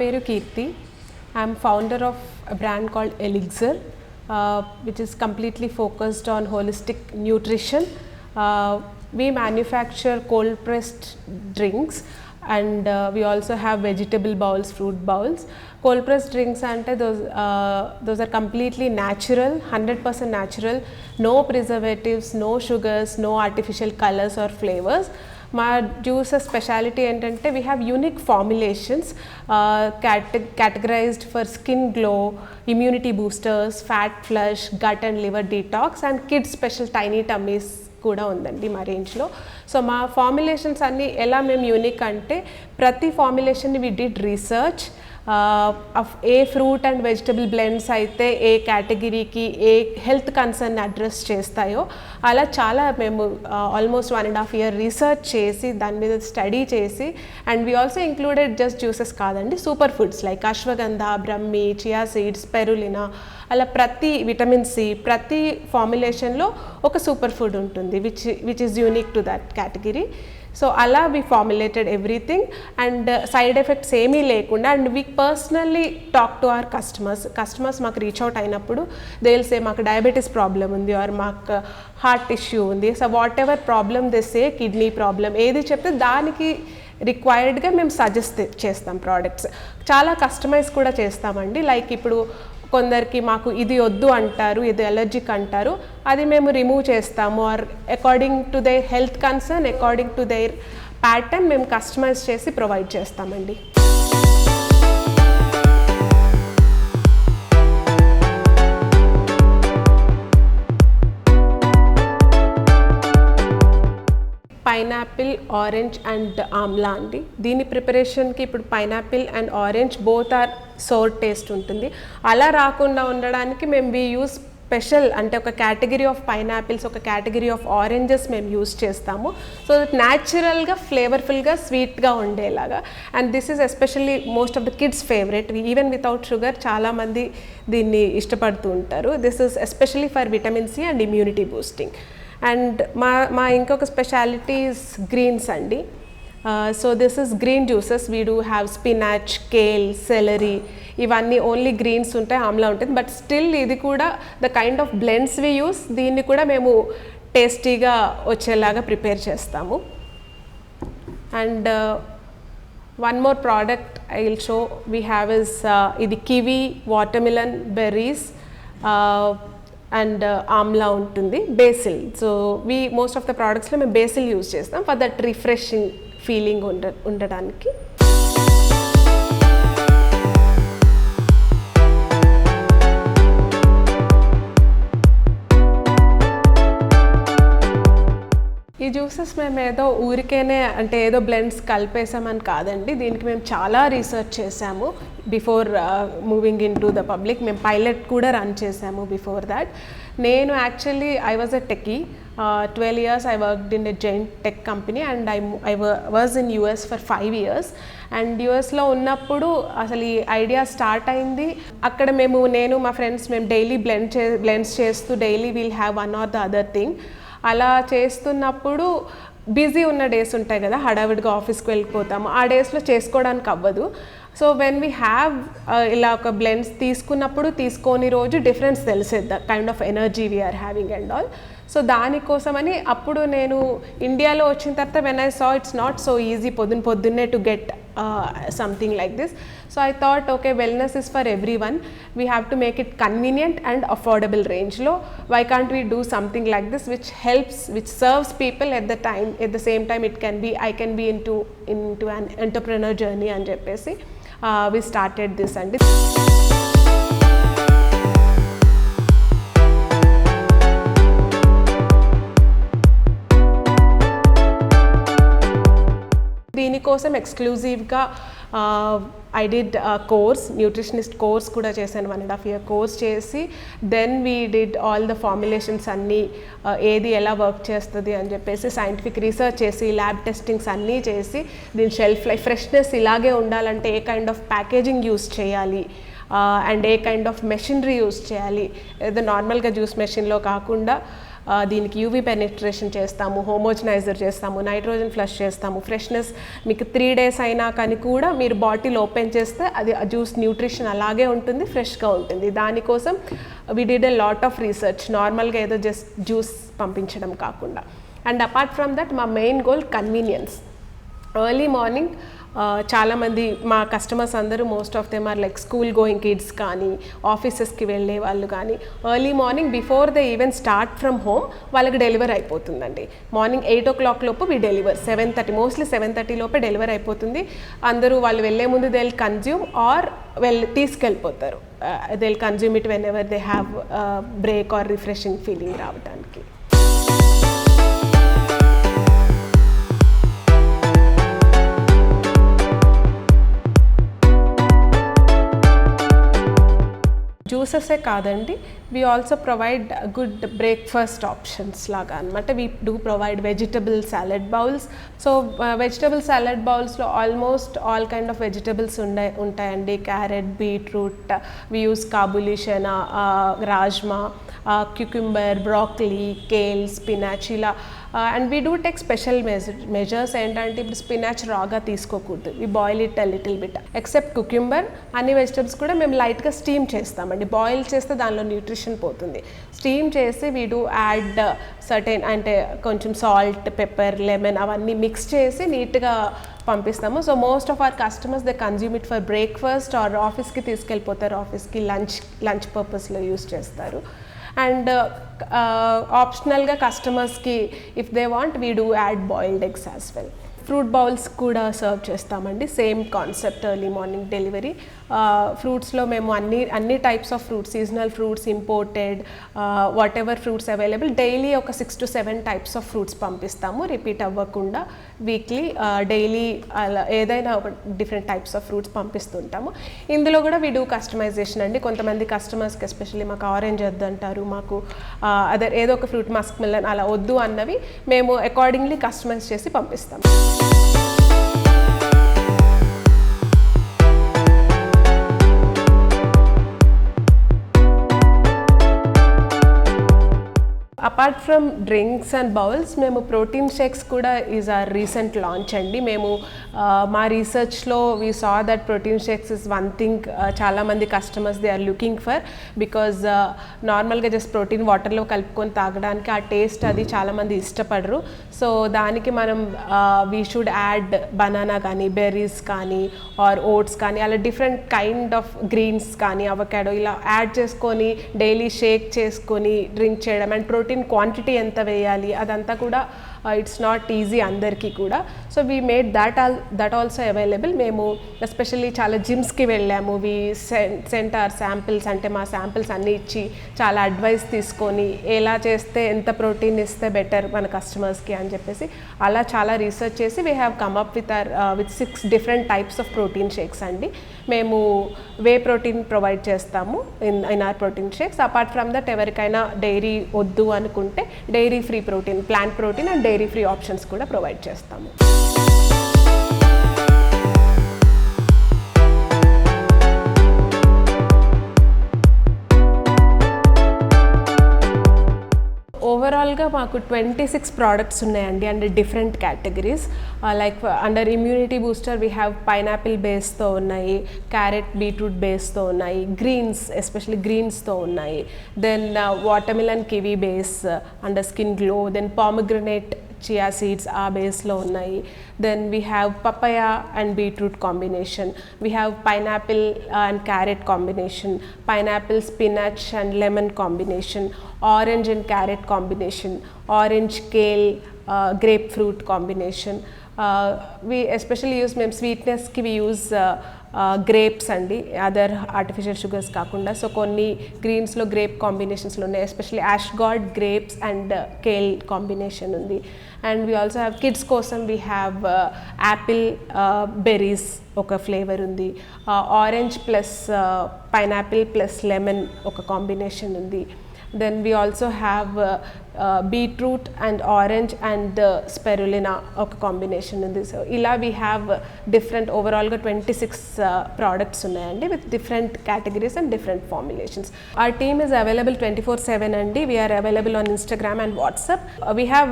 పేరు Keerthi I'm founder of brand called Elixir which is completely focused on holistic nutrition we manufacture cold pressed drinks and uh, we also have vegetable bowls fruit bowls cold pressed drinks ante those uh, those are completely natural 100% natural no preservatives no sugars no artificial colors or flavors మా juice speciality ఏంటంటే we have unique formulations cat categorised for skin glow immunity boosters fat flush gut and liver detox and kids special tiny tummies కూడా ఉందండి మా రేంజ్లో so మా formulations అన్నీ ఎలా మేము యూనిక్ అంటే ప్రతి ఫార్ములేషన్ వి డిడ్ రీసెర్చ్ ఏ ఫ్రూట్ అండ్ వెజిటబుల్ బ్లెండ్స్ అయితే ఏ కేటగిరీకి ఏ హెల్త్ కన్సర్న్ అడ్రస్ చేస్తాయో అలా చాలా మేము almost one and half year research చేసి దాని మీద స్టడీ చేసి and we also included just juices కాదండి super foods like ashwagandha brahmi chia seeds spirulina అలా ప్రతి విటమిన్ సి ప్రతి ఫార్ములేషన్లో ఒక సూపర్ ఫుడ్ ఉంటుంది which which is unique to that category so అలా we formulated everything and side effects ఏమీ లేకుండా and we personally talk to our customers customers మాకు రీచ్ అవుట్ అయినప్పుడు దేల్సే మాకు డయాబెటీస్ ప్రాబ్లం ఉంది ఆర్ మాకు హార్ట్ ఇష్యూ ఉంది. So whatever problem these kidney problem ఏది చెప్తే దానికి రిక్వైర్డ్గా మేము సజెస్ట్ చేస్తాం ప్రోడక్ట్స్ చాలా కస్టమైజ్ కూడా చేస్తామండి. లైక్ ఇప్పుడు కొందరికి మాకు ఇది వద్దు అంటారు ఇది ఎలర్జిక్ అంటారు అది మేము రిమూవ్ చేస్తాము. Or according to their health concern according to their pattern మేము కస్టమైజ్ చేసి ప్రొవైడ్ చేస్తామండి. పైనాపిల్ ఆరెంజ్ అండ్ ఆమ్లా అండి. దీని ప్రిపరేషన్కి ఇప్పుడు pineapple and orange both are sour taste ఉంటుంది. అలా రాకుండా ఉండడానికి మేము వీ యూస్ స్పెషల్ అంటే ఒక కేటగిరీ ఆఫ్ పైనాపిల్స్ ఒక కేటగిరీ ఆఫ్ ఆరెంజెస్ మేము యూస్ చేస్తాము. సో దట్ న్యాచురల్గా ఫ్లేవర్ఫుల్గా స్వీట్గా ఉండేలాగా. And this is especially most of the kids favourite even without sugar చాలామంది దీన్ని ఇష్టపడుతూ ఉంటారు. This is especially for vitamin C and immunity boosting and మా మా ఇంకొక స్పెషాలిటీస్ గ్రీన్స్ అండి. So this is green juices we do have spinach kale celery ఇవన్నీ only greens ఉంటాయి ఆమ్లా ఉంటుంది. బట్ స్టిల్ ఇది కూడా the kind of blends we use దీన్ని కూడా మేము టేస్టీగా వచ్చేలాగా ప్రిపేర్ చేస్తాము. And one more product I will show we have is ఇది kiwi watermelon berries. Uh, and uh, amla ఉంటుంది basil. So we most of the ప్రోడక్ట్స్లో మేము బేసిల్ యూజ్ చేస్తాం ఫర్ దట్ రిఫ్రెషింగ్ ఫీలింగ్ ఉండ ఉండడానికి. ఈ జ్యూసెస్ మేము ఏదో ఊరికేనే అంటే ఏదో బ్లెండ్స్ కలిపేసామని కాదండి. దీనికి మేము చాలా రీసెర్చ్ చేసాము before moving in to the public మేము పైలట్ కూడా రన్ చేసాము బిఫోర్ దాట్ నేను actually I was a techie twelve years I worked in a giant tech company and I I was in US for five years and యూఎస్లో ఉన్నప్పుడు అసలు ఈ idea start అయింది. అక్కడ మేము నేను మా ఫ్రెండ్స్ మేము డైలీ బ్లెండ్ చే బ్లెండ్స్ చేస్తూ daily we'll have one or the other thing అలా చేస్తున్నప్పుడు బిజీ ఉన్న డేస్ ఉంటాయి కదా హడావిడిగా ఆఫీస్కి వెళ్ళిపోతాము. ఆ డేస్లో చేసుకోవడానికి అవ్వదు. సో వెన్ వీ హ్యావ్ ఇలా ఒక బ్లెండ్స్ తీసుకున్నప్పుడు తీసుకోని రోజు డిఫరెన్స్ తెలిసేది. The kind of energy we're having and all so దానికోసమని అప్పుడు నేను ఇండియాలో వచ్చిన తర్వాత when I saw it's not so easy పొద్దున పొద్దున్నే to get Uh, something like this. So, I thought okay wellness is for everyone, we have to make it convenient and affordable range low. Why can't we do something like this which helps, which serves people at the time, at the same time it can be, I can be into, into an entrepreneur journey and JPC. Uh, we started this and this. కోసం ఎక్స్క్లూజివ్గా I did course nutritionist course కూడా చేశాను one and half year course చేసి then we did all the formulations అన్నీ ఏది ఎలా work చేస్తుంది అని చెప్పేసి సైంటిఫిక్ రీసెర్చ్ చేసి ల్యాబ్ టెస్టింగ్స్ అన్నీ చేసి దీని షెల్ఫ్ లైఫ్ ఫ్రెష్నెస్ ఇలాగే ఉండాలంటే ఏ కైండ్ ఆఫ్ ప్యాకేజింగ్ యూస్ చేయాలి అండ్ ఏ కైండ్ ఆఫ్ మెషినరీ యూస్ చేయాలి ఏదో నార్మల్గా జ్యూస్ మెషిన్లో కాకుండా దీనికి యూవీ పెనిట్రేషన్ చేస్తాము హోమోజనైజర్ చేస్తాము నైట్రోజన్ ఫ్లష్ చేస్తాము ఫ్రెష్నెస్ మీకు త్రీ డేస్ అయినా కానీ కూడా మీరు బాటిల్ ఓపెన్ చేస్తే అది జ్యూస్ న్యూట్రిషన్ అలాగే ఉంటుంది ఫ్రెష్గా ఉంటుంది. దానికోసం we did a lot of research నార్మల్గా ఏదో జస్ట్ జ్యూస్ పంపించడం కాకుండా. అండ్ అపార్ట్ ఫ్రమ్ దట్ మా main goal convenience early morning చాలామంది మా కస్టమర్స్ అందరూ most of them are like school going kids కానీ ఆఫీసెస్కి వెళ్ళే వాళ్ళు కానీ early morning before the even start from home వాళ్ళకి డెలివర్ అయిపోతుందండి. మార్నింగ్ ఎయిట్ ఓ క్లాక్ లోపు we deliver seven thirty mostly seven thirty లోపే డెలివర్ అయిపోతుంది. అందరూ వాళ్ళు వెళ్ళే ముందు దే కన్జ్యూమ్ ఆర్ వెళ్ళి తీసుకెళ్ళిపోతారు. They consume it whenever they have break or refreshing feeling రావడానికి జ్యూసెసే కాదండి we also provide good breakfast options లాగా అనమాట we do provide vegetable salad bowls so vegetable salad బౌల్స్లో almost all kind of vegetables ఉండే ఉంటాయండి. Carrot beetroot we use kabuli chana rajma cucumber broccoli kale spinach ఇలా and we do take special measure measures ఏంటంటే ఇప్పుడు spinach రాగా తీసుకోకూడదు. We boil it little bit except cucumber అన్ని vegetables కూడా మేము లైట్గా స్టీమ్ చేస్తామండి. బాయిల్ చేస్తే దానిలో న్యూట్రిషన్ పోతుంది. స్టీమ్ చేసి we do add uh, certain అంటే కొంచెం సాల్ట్ పెప్పర్ లెమన్ అవన్నీ మిక్స్ చేసి నీట్గా పంపిస్తాము. So most of our customers they consume it for breakfast or ఆఫీస్కి తీసుకెళ్ళిపోతారు. ఆఫీస్కి లంచ్ లంచ్ పర్పస్లో యూస్ చేస్తారు. అండ్ ఆప్షనల్గా కస్టమర్స్కి if they want we do add boiled eggs as well fruit bowls కూడా సర్వ్ చేస్తామండి. Same concept early morning delivery ఫ్రూట్స్లో మేము అన్ని అన్ని types of fruits seasonal fruits imported whatever fruits available daily ఒక six to seven types of fruits పంపిస్తాము. Repeat అవ్వకుండా weekly daily అలా ఏదైనా ఒక డిఫరెంట్ టైప్స్ ఆఫ్ ఫ్రూట్స్ పంపిస్తుంటాము. ఇందులో కూడా వీ డూ కస్టమైజేషన్ అండి. కొంతమంది కస్టమర్స్కి ఎస్పెషల్లీ మాకు ఆరెంజ్ వద్దు అంటారు మాకు అదర్ ఏదో ఒక ఫ్రూట్ మస్క్ మిల్లన్ అలా వద్దు అన్నవి మేము అకార్డింగ్లీ కస్టమైజ్ చేసి పంపిస్తాము. Apart from drinks and bowls మేము ప్రోటీన్ షేక్స్ కూడా ఈజ్ ఆర్ రీసెంట్ లాంచ్ అండి. మేము మా రీసెర్చ్లో we saw that protein shakes is one thing చాలామంది customers they are looking for because నార్మల్గా జస్ట్ ప్రోటీన్ వాటర్లో కలుపుకొని తాగడానికి ఆ టేస్ట్ అది చాలామంది ఇష్టపడరు. సో దానికి మనం వీ షుడ్ యాడ్ బనానా కానీ బెర్రీస్ కానీ ఆర్ ఓట్స్ కానీ అలా డిఫరెంట్ కైండ్ ఆఫ్ గ్రీన్స్ కానీ అవకాడో ఇలా యాడ్ చేసుకొని డైలీ షేక్ చేసుకొని డ్రింక్ చేయడం అండ్ ప్రోటీన్ క్వాంటిటీ ఎంత వేయాలి అదంతా కూడా ఇట్స్ నాట్ ఈజీ అందరికీ కూడా. So we made that all that also available మేము ఎస్పెషల్లీ చాలా జిమ్స్కి వెళ్ళాము. వీ సెంట్ ఆర్ శాంపిల్స్ అంటే మా శాంపిల్స్ అన్నీ ఇచ్చి చాలా అడ్వైస్ తీసుకొని ఎలా చేస్తే ఎంత ప్రోటీన్ ఇస్తే బెటర్ మన కస్టమర్స్కి అని చెప్పేసి అలా చాలా రీసెర్చ్ చేసి we have come up with or with six different types of protein shakes అండి. మేము వే ప్రోటీన్ ప్రొవైడ్ చేస్తాము in in our protein shakes apart from that ఎవరికైనా డైరీ వద్దు అనుకుంటే dairy free protein plant protein and dairy free options కూడా provide చేస్తాము. ఓవరాల్గా మాకు ట్వంటీ సిక్స్ ప్రోడక్ట్స్ ఉన్నాయండి under different categories like under immunity booster we have pineapple బేస్తో ఉన్నాయి carrot beetroot బేస్తో ఉన్నాయి గ్రీన్స్ ఎస్పెషల్లీ గ్రీన్స్తో ఉన్నాయి. Then watermelon kiwi base under skin glow then pomegranate chia seeds ఆ బేస్లో ఉన్నాయి. Then we have papaya and beetroot combination we have pineapple and carrot combination pineapple spinach and lemon combination orange and carrot combination orange kale grapefruit combination we especially use మేము స్వీట్నెస్కి we use grapes అండి other artificial sugars కాకుండా. So కొన్ని గ్రీన్స్లో grape కాంబినేషన్స్లో ఉన్నాయి especially యాష్గాడ్ grapes and kale combination ఉంది. And we also have kids కోసం వీ హ్యావ్ యాపిల్ బెర్రీస్ ఒక ఫ్లేవర్ ఉంది. Orange plus pineapple plus lemon ఒక కాంబినేషన్ ఉంది. Then we also have beetroot and orange and spirulina ఒక combination ఉంది. So ఇలా we have different ఓవరాల్గా ట్వంటీ సిక్స్ ప్రోడక్ట్స్ ఉన్నాయండి with different categories and different formulations our team is available 24/7 అండి. We are available on Instagram and WhatsApp we have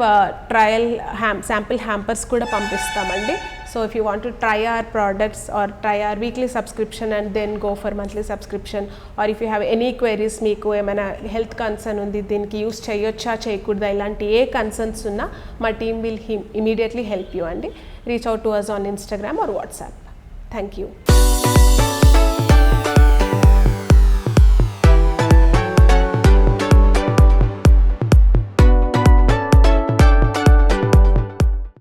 trial Ham sample hampers కూడా పంపిస్తామండి. So if you want to try our products or try our weekly subscription and then go for monthly subscription or if you have any queries మీకు ఏమైనా health concern ఉంది దీనికి use చేయొచ్చా చేయకూడదా ఇలాంటి ఏ concerns ఉన్నా మా team will immediately help you అండి. Reach out to us on Instagram or WhatsApp thank you